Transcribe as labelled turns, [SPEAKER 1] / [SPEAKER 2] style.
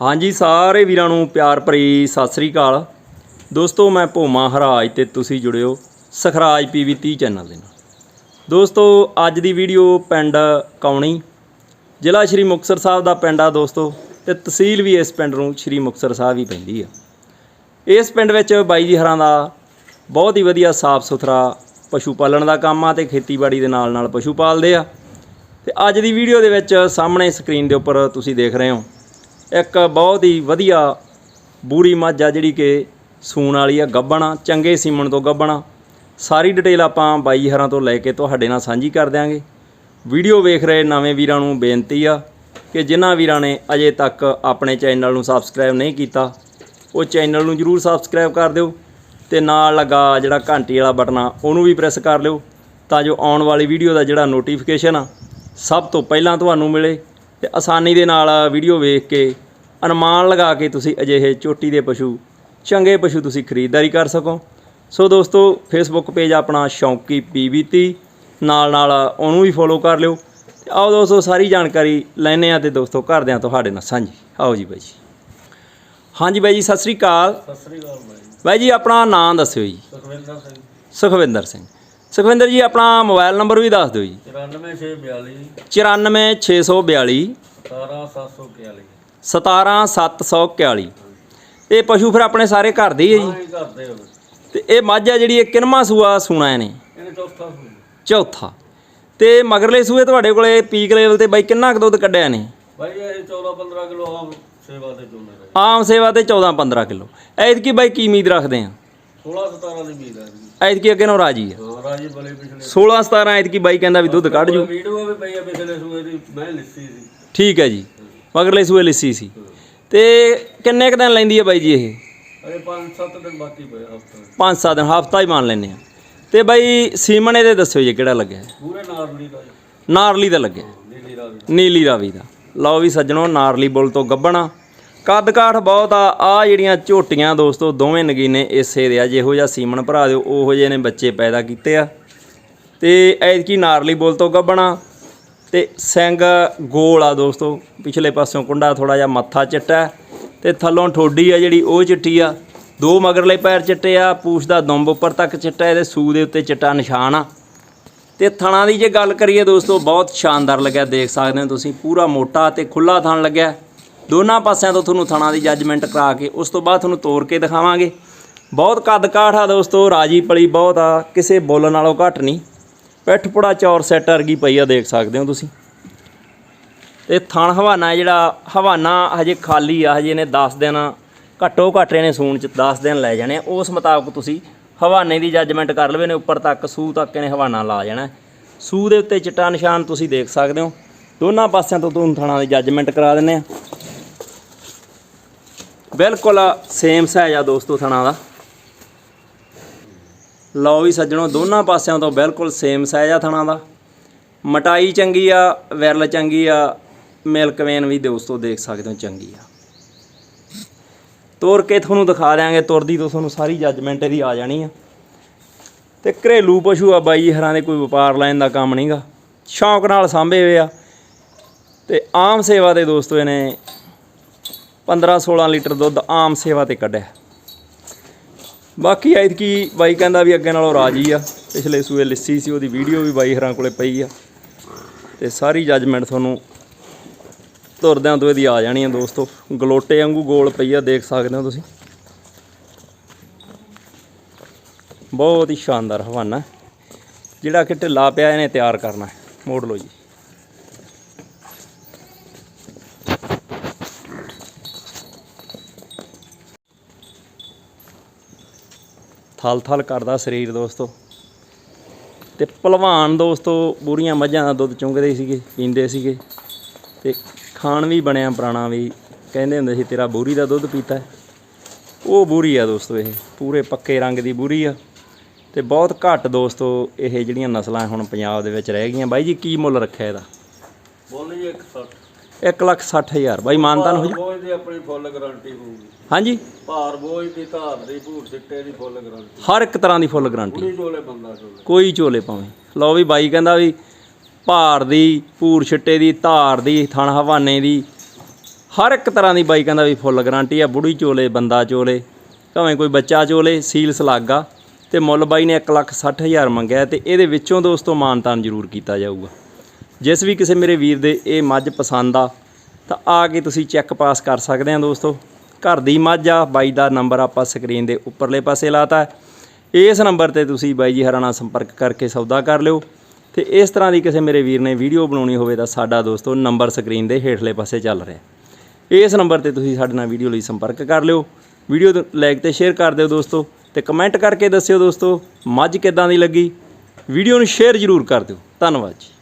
[SPEAKER 1] ਹਾਂਜੀ, ਸਾਰੇ ਵੀਰਾਂ ਨੂੰ ਪਿਆਰ ਭਰੀ ਸਤਿ ਸ੍ਰੀ ਅਕਾਲ। ਦੋਸਤੋ, ਮੈਂ ਭੋਮਾ ਹਰਾਜ ਤੇ ਤੁਸੀਂ ਜੁੜਿਓ ਸਖਰਾਜ ਪੀਵੀ 30 ਚੈਨਲ ਦੇ ਨਾਲ। ਦੋਸਤੋ, ਅੱਜ ਦੀ ਵੀਡੀਓ ਪਿੰਡ ਕੌਣੀ, ਜ਼ਿਲ੍ਹਾ ਸ਼੍ਰੀ ਮੁਕਤਸਰ ਸਾਹਿਬ ਦਾ ਪਿੰਡ ਆ ਦੋਸਤੋ, ਤੇ ਤਹਿਸੀਲ ਵੀ ਇਸ ਪਿੰਡ ਨੂੰ ਸ਼੍ਰੀ ਮੁਕਤਸਰ ਸਾਹਿਬ ਹੀ ਪੈਂਦੀ ਆ। ਇਸ ਪਿੰਡ ਵਿੱਚ ਬਾਈ ਜੀ ਹਰਾਂ ਦਾ ਬਹੁਤ ਹੀ ਵਧੀਆ ਸਾਫ਼ ਸੁਥਰਾ ਪਸ਼ੂ ਪਾਲਣ ਦਾ ਕੰਮ ਆ ਤੇ ਖੇਤੀਬਾੜੀ ਦੇ ਨਾਲ ਨਾਲ ਪਸ਼ੂ ਪਾਲਦੇ ਆ। ਤੇ ਅੱਜ ਦੀ ਵੀਡੀਓ ਦੇ ਵਿੱਚ ਸਾਹਮਣੇ ਸਕਰੀਨ ਦੇ ਉੱਪਰ ਤੁਸੀਂ ਦੇਖ ਰਹੇ ਹੋ ਇੱਕ ਬਹੁਤ ਹੀ ਵਧੀਆ ਬੂਰੀ ਮੱਝ ਆ ਜਿਹੜੀ ਕਿ ਸੂਣ ਵਾਲੀ ਆ, ਗੱਬਣਾ, ਚੰਗੇ ਸੀਮਣ ਤੋਂ ਗੱਬਣਾ। ਸਾਰੀ ਡਿਟੇਲ ਆਪਾਂ ਬਾਈ ਹਰਾਂ ਤੋਂ ਲੈ ਕੇ ਤੁਹਾਡੇ ਨਾਲ ਸਾਂਝੀ ਕਰ ਦਿਆਂਗੇ। ਵੀਡੀਓ ਵੇਖ ਰਹੇ ਨਵੇਂ ਵੀਰਾਂ ਨੂੰ ਬੇਨਤੀ ਆ ਕਿ ਜਿਨ੍ਹਾਂ ਵੀਰਾਂ ਨੇ ਅਜੇ ਤੱਕ ਆਪਣੇ ਚੈਨਲ ਨੂੰ ਸਬਸਕ੍ਰਾਈਬ ਨਹੀਂ ਕੀਤਾ, ਉਹ ਚੈਨਲ ਨੂੰ ਜਰੂਰ ਸਬਸਕ੍ਰਾਈਬ ਕਰ ਦਿਓ ਤੇ ਨਾਲ ਲੱਗਾ ਜਿਹੜਾ ਘੰਟੀ ਵਾਲਾ ਬਟਨ ਆ, ਉਹਨੂੰ ਵੀ ਪ੍ਰੈਸ ਕਰ ਲਿਓ ਤਾਂ ਜੋ ਆਉਣ ਵਾਲੀ ਵੀਡੀਓ ਦਾ ਜਿਹੜਾ ਨੋਟੀਫਿਕੇਸ਼ਨ ਆ, ਸਭ ਤੋਂ ਪਹਿਲਾਂ ਤੁਹਾਨੂੰ ਮਿਲੇ। ਤੇ ਆਸਾਨੀ ਦੇ ਨਾਲ ਵੀਡੀਓ ਵੇਖ ਕੇ ਅਨੁਮਾਨ ਲਗਾ ਕੇ ਤੁਸੀਂ ਅਜਿਹੇ ਚੋਟੀ ਦੇ ਪਸ਼ੂ ਚੰਗੇ ਪਸ਼ੂ ਤੁਸੀਂ ਖਰੀਦਦਾਰੀ ਕਰ ਸਕੋ। ਸੋ ਦੋਸਤੋ ਫੇਸਬੁੱਕ ਪੇਜ ਆਪਣਾ ਸ਼ੌਂਕੀ ਪੀਬੀਤੀ ਨਾਲ ਨਾਲ ਉਹਨੂੰ ਵੀ ਫੋਲੋ ਕਰ ਲਿਓ। ਆਓ ਦੋਸਤੋ ਸਾਰੀ ਜਾਣਕਾਰੀ ਲੈਣੇ ਆ ਤੇ ਦੋਸਤੋ ਕਰਦਿਆਂ ਤੁਹਾਡੇ ਨਾਲ ਸਾਂਝੀ। ਆਓ ਜੀ ਬਾਈ ਜੀ। ਹਾਂਜੀ ਬਾਈ ਜੀ ਸਤਿ ਸ੍ਰੀ ਅਕਾਲ।
[SPEAKER 2] ਸਤਿ ਸ੍ਰੀ ਅਕਾਲ ਬਾਈ
[SPEAKER 1] ਬਾਈ ਜੀ ਆਪਣਾ ਨਾਮ ਦੱਸਿਓ ਜੀ।
[SPEAKER 2] ਸੁਖਵਿੰਦਰ ਸਿੰਘ।
[SPEAKER 1] ਸੁਖਵਿੰਦਰ ਸਿੰਘ। ਸੁਖਵਿੰਦਰ ਜੀ ਆਪਣਾ ਮੋਬਾਈਲ ਨੰਬਰ ਵੀ ਦੱਸ ਦਿਓ ਜੀ।
[SPEAKER 2] 94642
[SPEAKER 1] 94642
[SPEAKER 2] 17741
[SPEAKER 1] 17741 ਇਹ ਪਸ਼ੂ ਫਿਰ ਆਪਣੇ ਸਾਰੇ ਘਰ ਦੇ ਹੀ ਹੈ ਜੀ। ਤੇ ਇਹ ਮੱਝ ਆ ਜਿਹੜੀ ਇਹ ਕਿੰਨਵਾਂ ਸੂਆ ਸੂਣਾ ਇਹਨੇ?
[SPEAKER 2] ਇਹਨੇ ਚੌਥਾ
[SPEAKER 1] ਚੌਥਾ। ਤੇ ਮਗਰਲੇ ਸੂਏ ਤੁਹਾਡੇ ਕੋਲੇ ਪੀਕ ਲੈਵਲ ਤੇ ਬਾਈ ਕਿੰਨਾ ਕੁ ਦੁੱਧ ਕੱਢਿਆ ਨੇ
[SPEAKER 2] ਬਾਈ ਇਹ 14 15 ਕਿਲੋ ਆਮ ਸੇਵਾ ਤੇ ਚੋਣੇ
[SPEAKER 1] ਆਮ ਸੇਵਾ ਤੇ 14 15 ਕਿਲੋ। ਐਤਕੀ ਬਾਈ ਕੀ ਉਮੀਦ ਰੱਖਦੇ ਆ?
[SPEAKER 2] 16 17 ਦੀ ਉਮੀਦ ਹੈ ਜੀ
[SPEAKER 1] ਐਤਕੀ ਅੱਗੇ ਨੂੰ ਰਾਜੀ ਆ।
[SPEAKER 2] ਹਾਂ ਰਾਜੀ ਬਲੇ ਪਿਛਲੇ
[SPEAKER 1] 16 17 ਐਤਕੀ ਬਾਈ ਕਹਿੰਦਾ ਵੀ ਦੁੱਧ ਕੱਢ ਜੂ।
[SPEAKER 2] ਵੀਡੀਓ ਵੀ ਪਈ ਆ ਪਿਛਲੇ ਸੂਏ ਦੀ ਮੈਂ ਲਿੱਸੀ ਸੀ।
[SPEAKER 1] ਠੀਕ ਹੈ ਜੀ। ਮਗਰਲੇ ਸੂਏ ਲਿੱਸੀ ਸੀ। ਤੇ ਕਿੰਨੇ ਕੁ ਦਿਨ ਲੈਂਦੀ ਹੈ ਬਾਈ ਜੀ ਇਹ?
[SPEAKER 2] ਅਰੇ 5-7 ਦਿਨ ਬਾਕੀ ਪਏ ਹਫਤਾ।
[SPEAKER 1] 5-7 ਦਿਨ ਹਫਤਾ ਹੀ ਮੰਨ ਲੈਂਦੇ ਆ। ਤੇ ਬਾਈ ਸੀਮਨ ਇਹਦੇ ਦੱਸਿਓ ਜੀ ਕਿਹੜਾ ਲੱਗਿਆ?
[SPEAKER 2] ਪੂਰੇ ਨਾਰਲੀ ਦਾ।
[SPEAKER 1] ਨਾਰਲੀ ਦਾ ਲੱਗਿਆ।
[SPEAKER 2] ਨੀਲੀ
[SPEAKER 1] ਨੀਲੀ ਰਾਵੀ ਦਾ। ਲਓ ਵੀ ਸੱਜਣੋ ਨਾਰਲੀ ਬੁੱਲ ਤੋਂ ਗੱਬਣਾ। ਕੱਦ ਕਾਠ ਬਹੁਤ ਆ। ਆ ਜਿਹੜੀਆਂ ਝੋਟੀਆਂ ਦੋਸਤੋ, ਦੋਵੇਂ ਨਗੀਨੇ ਇਸੇ ਦੇ ਆ। ਜਿਹੋ ਜਿਹਾ ਸੀਮਨ ਭਰਾ ਦਿਓ, ਉਹੋ ਜਿਹੇ ਨੇ ਬੱਚੇ ਪੈਦਾ ਕੀਤੇ ਆ। ਤੇ ਐਤਕੀ ਨਾਰਲੀ ਬੋਲ ਤੋਂ ਗੱਬਣਾ ਤੇ ਸਿੰਘ ਗੋਲ ਆ ਦੋਸਤੋ, ਪਿਛਲੇ ਪਾਸਿਓਂ ਕੁੰਡਾ ਥੋੜਾ ਜਿਹਾ ਮੱਥਾ ਚਿੱਟਾ ਹੈ। ਤੇ ਥੱਲੋਂ ਠੋਡੀ ਆ ਜਿਹੜੀ, ਉਹ ਚਿੱਟੀ ਆ। ਦੋ ਮਗਰਲੇ ਪੈਰ ਚਿੱਟੇ ਆ, ਪੂਛ ਦਾ ਦੁੰਬ ਉੱਪਰ ਤੱਕ ਚਿੱਟਾ ਇਹਦੇ ਸੂ ਦੇ ਉੱਤੇ ਚਿੱਟਾ ਨਿਸ਼ਾਨ ਆ। ਤੇ ਥਣਾ ਦੀ ਜੇ ਗੱਲ ਕਰੀਏ ਦੋਸਤੋ, ਬਹੁਤ ਸ਼ਾਨਦਾਰ ਲੱਗਿਆ, ਦੇਖ ਸਕਦੇ ਹੋ ਤੁਸੀਂ, ਪੂਰਾ ਮੋਟਾ ਤੇ ਖੁੱਲਾ ਥਣ ਲੱਗਿਆ। ਦੋਨਾਂ ਪਾਸਿਆਂ ਤੋਂ ਤੁਹਾਨੂੰ ਥਣਾ ਦੀ ਜੱਜਮੈਂਟ ਕਰਾ ਕੇ ਉਸ ਤੋਂ ਬਾਅਦ ਤੁਹਾਨੂੰ ਤੋੜ ਕੇ ਦਿਖਾਵਾਂਗੇ। ਬਹੁਤ ਕੱਦ ਕਾਠ ਆ ਦੋਸਤੋ, ਰਾਜੀ ਪਲੀ ਬਹੁਤ ਆ, ਕਿਸੇ ਬੁੱਲ ਨਾਲੋਂ ਘੱਟ ਨਹੀਂ। ਪਿੱਠ ਪੁੜਾ ਚੌਰ ਸੈੱਟ ਵਰਗੀ ਪਈ ਆ, ਦੇਖ ਸਕਦੇ ਹੋ ਤੁਸੀਂ। ਤੇ ਥਣ ਹਵਾਨਾ ਜਿਹੜਾ, ਹਵਾਨਾ ਹਜੇ ਖਾਲੀ ਆ, ਹਜੇ ਨੇ 10 ਦਿਨ, ਘੱਟੋ ਘੱਟ ਇਹਨੇ ਸੂਣ ਚ 10 ਦਿਨ ਲੈ ਜਾਣੇ ਆ। ਉਸ ਮੁਤਾਬਕ ਤੁਸੀਂ ਹਵਾਨੇ ਦੀ ਜੱਜਮੈਂਟ ਕਰ ਲਵੇ ਨੇ ਉੱਪਰ ਤੱਕ, ਸੂ ਤੱਕ ਇਹਨੇ ਹਵਾਨਾ ਲਾ ਜਾਣਾ। ਸੂ ਦੇ ਉੱਤੇ ਚਿੱਟਾ ਨਿਸ਼ਾਨ ਤੁਸੀਂ ਦੇਖ ਸਕਦੇ ਹੋ। ਦੋਨਾਂ ਪਾਸਿਆਂ ਤੋਂ ਤੁਹਾਨੂੰ ਥਣਾ ਦੀ ਜੱਜਮੈਂਟ ਕਰਾ ਦਿੰਨੇ ਆ। ਬਿਲਕੁਲ ਸੇਮ ਸਾਈਜ਼ ਆ ਦੋਸਤੋ ਥਣਾ ਦਾ। ਲਓ ਵੀ ਸੱਜਣੋ, ਦੋਨਾਂ ਪਾਸਿਆਂ ਤੋਂ ਬਿਲਕੁਲ ਸੇਮ ਸਾਈਜ਼ ਆ ਥਣਾ ਦਾ। ਮਟਾਈ ਚੰਗੀ ਆ, ਵਿਰਲ ਚੰਗੀ ਆ ਮਿਲਕ ਵੀ ਦੋਸਤੋ ਦੇਖ ਸਕਦੇ ਹੋ, ਚੰਗੀ ਆ। ਤੋਰ ਕੇ ਤੁਹਾਨੂੰ ਦਿਖਾ ਦਿਆਂਗੇ, ਤੁਰਦੀ ਤੋਂ ਤੁਹਾਨੂੰ ਸਾਰੀ ਜੱਜਮੈਂਟ ਇਹਦੀ ਆ ਜਾਣੀ ਆ। ਤੇ ਘਰੇਲੂ ਪਸ਼ੂ ਆ ਬਾਈ, ਹਰਾਂ ਦੇ ਕੋਈ ਵਪਾਰ ਲੈਣ ਦਾ ਕੰਮ ਨਹੀਂਗਾ ਸ਼ੌਂਕ ਨਾਲ ਸਾਂਭੇ ਹੋਏ ਆ। ਤੇ ਆਮ ਸੇਵਾ ਦੇ ਦੋਸਤੋ ਇਹਨੇ 15 16 ਲੀਟਰ ਦੁੱਧ ਆਮ ਸੇਵਾ ਤੇ ਕੱਢਿਆ। ਬਾਕੀ ਐਤਕੀ ਬਾਈ ਕਹਿੰਦਾ ਵੀ ਅੱਗੇ ਨਾਲੋਂ ਰਾਜੀ ਆ। ਪਿਛਲੇ ਸੂਏ ਲਿੱਸੀ ਸੀ, ਉਹਦੀ ਵੀਡੀਓ ਵੀ ਬਾਈ ਹਰਾਂ ਕੋਲੇ ਪਈ ਆ। ਤੇ ਸਾਰੀ ਜੱਜਮੈਂਟ ਤੁਹਾਨੂੰ ਤੁਰਦਿਆਂ ਤੋਂ ਇਹਦੀ ਆ ਜਾਣੀ ਆ ਦੋਸਤੋ। ਗਲੋਟੇ ਵਾਂਗੂ ਗੋਲ ਪਈ ਆ, ਦੇਖ ਸਕਦੇ ਹੋ ਤੁਸੀਂ। ਬਹੁਤ ਹੀ ਸ਼ਾਨਦਾਰ ਹਵਾਨਾ। ਜਿਹੜਾ ਕਿ ਢਿੱਲਾ ਪਿਆ, ਇਹਨੇ ਤਿਆਰ ਕਰਨਾ ਮੋੜ ਲਓ ਜੀ। ਥਲ ਥਲ ਕਰਦਾ ਸਰੀਰ ਦੋਸਤੋ। ਤੇ ਭਲਵਾਨ ਦੋਸਤੋ, ਬੁਰੀਆਂ ਮੱਝਾਂ ਦਾ ਦੁੱਧ ਚੁੰਗਦੇ ਸੀਗੇ, ਪੀਂਦੇ ਸੀਗੇ। ਤੇ ਖਾਣ ਵੀ ਬਣਿਆ, ਪੁਰਾਣਾ ਵੀ। ਕਹਿੰਦੇ ਹੁੰਦੇ ਸੀ, ਤੇਰਾ ਬੂਰੀ ਦਾ ਦੁੱਧ ਪੀਤਾ ਉਹ ਬੂਰੀ ਆ ਦੋਸਤੋ ਇਹ। ਪੂਰੇ ਪੱਕੇ ਰੰਗ ਦੀ ਬੂਰੀ ਆ। ਤੇ ਬਹੁਤ ਘੱਟ ਦੋਸਤੋ, ਇਹ ਜਿਹੜੀਆਂ ਨਸਲਾਂ ਹੁਣ ਪੰਜਾਬ ਦੇ ਵਿੱਚ ਰਹਿ ਗਈਆਂ। ਬਾਈ ਜੀ, ਕੀ ਮੁੱਲ ਰੱਖਿਆ ਇਹਦਾ?
[SPEAKER 2] ਬੋਲ ਜੀ 160
[SPEAKER 1] 1 ਲੱਖ 60 ਹਜ਼ਾਰ। ਬਾਈ ਮਾਨਤਾਨ ਹੋ ਜੀ।
[SPEAKER 2] ਬੋਝ ਦੀ ਆਪਣੀ ਫੁੱਲ ਗਾਰੰਟੀ ਹੋਊਗੀ।
[SPEAKER 1] ਹਾਂਜੀ।
[SPEAKER 2] ਭਾਰ ਬੋਝ ਦੀ ਧਾਰ ਦੀ ਭੂਰ ਸਿੱਟੇ ਦੀ ਫੁੱਲ ਗਾਰੰਟੀ।
[SPEAKER 1] ਹਰ ਇੱਕ ਤਰ੍ਹਾਂ ਦੀ ਫੁੱਲ ਗਾਰੰਟੀ।
[SPEAKER 2] ਪੂਰੀ ਝੋਲੇ ਬੰਦਾ ਝੋਲੇ।
[SPEAKER 1] ਕੋਈ ਝੋਲੇ ਪਾਵੇਂ ਲਓ ਵੀ ਬਾਈ ਕਹਿੰਦਾ ਵੀ ਭਾਰ ਦੀ ਪੂਰ ਛਿੱਟੇ ਦੀ ਧਾਰ ਦੀ ਥਣ ਹਵਾਨੇ ਦੀ ਹਰ ਇੱਕ ਤਰ੍ਹਾਂ ਦੀ ਬਾਈਕਾਂ ਦਾ ਵੀ ਫੁੱਲ ਗਾਰੰਟੀ ਆ। ਬੁੜੀ ਚੋਲੇ ਬੰਦਾ ਚੋਲੇ ਭਾਵੇਂ ਕੋਈ ਬੱਚਾ ਚੋਲੇ ਸੀਲ ਸਲਾਗਾ। ਤੇ ਮੁੱਲ ਬਾਈ ਨੇ 160000 ਮੰਗਿਆ ਤੇ ਇਹਦੇ ਵਿੱਚੋਂ ਦੋਸਤੋ ਮਾਨਤਾਨ ਜ਼ਰੂਰ ਕੀਤਾ ਜਾਊਗਾ। ਜਿਸ ਵੀ ਕਿਸੇ ਮੇਰੇ ਵੀਰ ਦੇ ਇਹ ਮੱਝ ਪਸੰਦ ਆ, ਤਾਂ ਆ ਕੇ ਤੁਸੀਂ ਚੈੱਕ ਪਾਸ ਕਰ ਸਕਦੇ ਆ ਦੋਸਤੋ। ਘਰ ਦੀ ਮੱਝ ਆ, ਬਾਈ ਦਾ ਨੰਬਰ ਆਪਾਂ ਸਕਰੀਨ ਦੇ ਉੱਪਰਲੇ ਪਾਸੇ ਲਾਤਾ ਹੈ। ਇਸ ਨੰਬਰ ਤੇ ਤੁਸੀਂ ਬਾਈ ਜੀ ਹਰਾਂ ਨਾਲ ਸੰਪਰਕ ਕਰਕੇ ਸੌਦਾ ਕਰ ਲਿਓ। ਤੇ ਇਸ ਤਰ੍ਹਾਂ ਦੀ ਕਿਸੇ ਮੇਰੇ ਵੀਰ ਨੇ ਵੀਡੀਓ ਬਣਾਉਣੀ ਹੋਵੇ ਤਾਂ ਸਾਡਾ ਦੋਸਤੋ ਨੰਬਰ ਸਕਰੀਨ ਦੇ ਹੇਠਲੇ ਪਾਸੇ ਚੱਲ ਰਿਹਾ ਇਸ ਨੰਬਰ ਤੇ ਤੁਸੀਂ ਸਾਡੇ ਨਾਲ ਵੀਡੀਓ ਲਈ ਸੰਪਰਕ ਕਰ ਲਿਓ। ਵੀਡੀਓ ਲਾਈਕ ਤੇ ਸ਼ੇਅਰ ਕਰ ਦਿਓ ਦੋਸਤੋ ਤੇ ਕਮੈਂਟ ਕਰਕੇ ਦੱਸਿਓ ਦੋਸਤੋ ਮੱਝ ਕਿੱਦਾਂ ਦੀ ਲੱਗੀ। ਵੀਡੀਓ ਨੂੰ ਸ਼ੇਅਰ ਜ਼ਰੂਰ ਕਰ ਦਿਓ। ਧੰਨਵਾਦ ਜੀ।